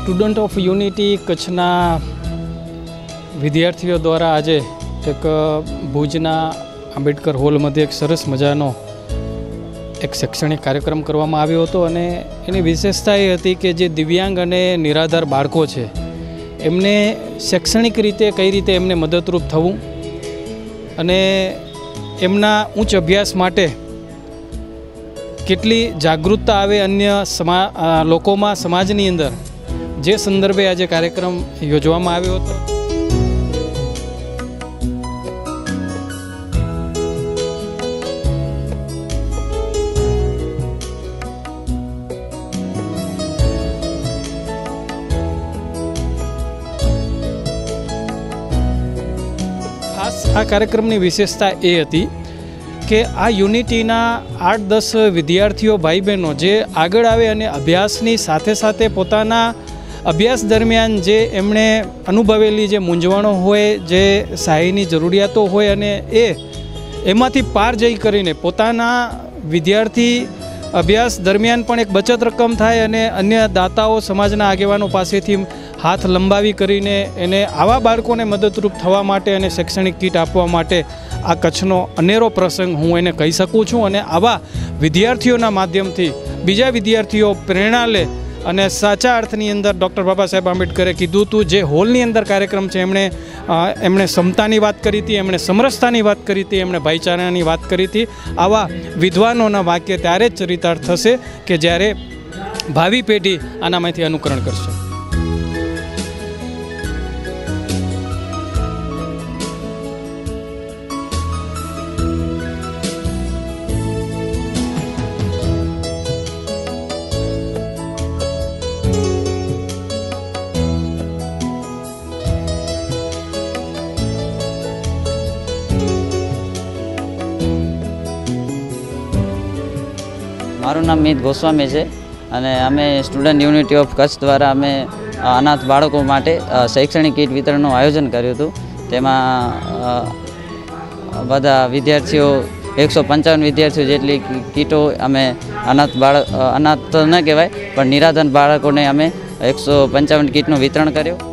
Student of unity કચ્છના વિદ્યાર્થીઓ દ્વારા આજે એક ભુજના આંબેડકર હોલમાંથી એક સરસ મજાનો એક શૈક્ષણિક કાર્યક્રમ કરવામાં આવ્યો હતો અને એની વિશેષતા એ હતી કે જે દિવ્યાંગ અને નિરાધાર બાળકો છે, એમને શૈક્ષણિક રીતે કઈ રીતે એમને મદદરૂપ થવું અને એમના ઉચ્ચ અભ્યાસ માટે કેટલી જાગૃતતા આવે અન્ય સમા લોકોમાં સમાજની અંદર જે સંદર્ભે આજે કાર્યક્રમ યોજવામાં આવ્યો હતો. ખાસ આ કાર્યક્રમની વિશેષતા એ હતી કે આ યુનિટીના આઠ દસ વિદ્યાર્થીઓ ભાઈ બહેનો જે આગળ આવે અને અભ્યાસની સાથે સાથે પોતાના અભ્યાસ દરમિયાન જે એમણે અનુભવેલી જે મૂંઝવણો હોય, જે સહાયની જરૂરિયાતો હોય અને એ એમાંથી પાર જઈ કરીને પોતાના વિદ્યાર્થી અભ્યાસ દરમિયાન પણ એક બચત રકમ થાય અને અન્ય દાતાઓ સમાજના આગેવાનો પાસેથી હાથ લંબાવી કરીને એને આવા બાળકોને મદદરૂપ થવા માટે અને શૈક્ષણિક કીટ આપવા માટે આ કચ્છનો અનેરો પ્રસંગ હું એને કહી શકું છું અને આવા વિદ્યાર્થીઓના માધ્યમથી બીજા વિદ્યાર્થીઓ પ્રેરણા લે અને સાચા અર્થની અંદર ડૉક્ટર બાબા સાહેબ આંબેડકરે કીધું હતું, જે હોલની અંદર કાર્યક્રમ છે, એમણે એમણે સમતાની વાત કરી હતી, એમણે સમરસતાની વાત કરી હતી, એમણે ભાઈચારાની વાત કરી હતી. આવા વિદ્વાનોના વાક્ય ત્યારે જ ચરિતાર્થ થશે કે જ્યારે ભાવિ પેઢી આનામાંથી અનુકરણ કરશે. મારું નામ મિત ગોસ્વામી છે અને અમે સ્ટુડન્ટ યુનિટી ઓફ કચ્છ દ્વારા અમે અનાથ બાળકો માટે શૈક્ષણિક કીટ વિતરણનું આયોજન કર્યું હતું. તેમાં બધા વિદ્યાર્થીઓ, એકસો પંચાવન વિદ્યાર્થીઓ જેટલી કીટો અમે અનાથ બાળક અનાથ તો ન કહેવાય, પણ નિરાધન બાળકોને અમે એકસો પંચાવન કીટનું વિતરણ કર્યું.